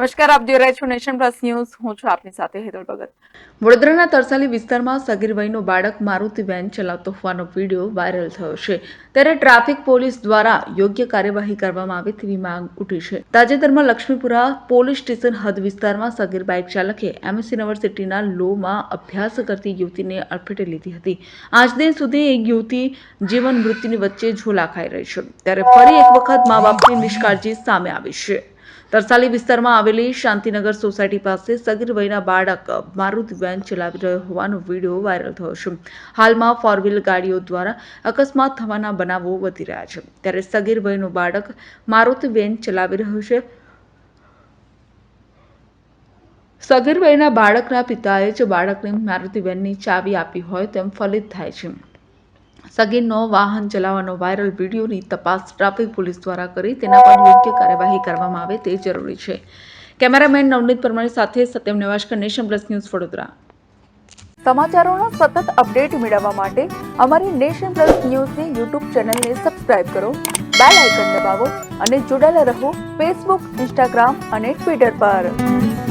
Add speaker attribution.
Speaker 1: નમસ્કાર, આપ જોઈ રહ્યા છો નેશન પ્લસ ન્યૂઝ. હું છું આપની સાથે હેતલ ભગત.
Speaker 2: વડોદરાના તરસાલી વિસ્તારમાં સગીર વયનો બાળક મારુતિ વેન ચલાવતો હોવાનો વીડિયો વાયરલ થયો છે. ત્યારે ટ્રાફિક પોલીસ દ્વારા યોગ્ય કાર્યવાહી કરવામાં આવે તેવી માંગ ઉઠી છે. તાજેતરમાં લક્ષ્મીપુરા પોલીસ સ્ટેશન હદ વિસ્તારમાં સગીર બાઇક ચાલકે એમએસ યુનિવર્સિટીના લોમાં અભ્યાસ કરતી યુવતીને અડફેટે લીધી હતી. આજ દિન સુધી એક યુવતી જીવન મૃત્યુની વચ્ચે ઝોલા ખાઈ રહી છે. ત્યારે ફરી એક વખત મા બાપની નિષ્કાળજી સામે આવી છે. તરસાલી વિસ્તારમાં આવેલી શાંતિનગર સોસાયટી પાસે સગીર વયના બાળક મારુતિ વેન ચલાવી રહ્યો હોવાનો વીડિયો વાયરલ થયો છે. હાલમાં ફોર વ્હીલ ગાડીઓ દ્વારા અકસ્માત થવાના બનાવો વધી રહ્યા છે. ત્યારે સગીર વયનું બાળક મારુતિ વેન ચલાવી રહ્યો છે. સગીર વયના બાળકના પિતાએ જ બાળકને મારુતિ વેનની ચાવી આપી હોય તેમ ફલિત થાય છે. સગીરનો વાહન ચલાવવાનો વાયરલ વિડીયોની તપાસ ટ્રાફિક પોલીસ દ્વારા કરી. તેના પર યોગ્ય કાર્યવાહી કરવામાં આવે તે જરૂરી છે. કેમેરામેન નવનીત પરમાણી સાથે Satyam Nevashkar Nation Plus news Vadodara.
Speaker 1: સમાચારોના સતત અપડેટ મેળવવા માટે અમારી નેશન પ્લસ ન્યૂઝની યુટ્યુબ ચેનલને સબસ્ક્રાઇબ કરો, બેલ આઇકન દબાવો અને જોડાયેલા રહો ફેસબુક, ઇન્સ્ટાગ્રામ અને ટ્વિટર પર.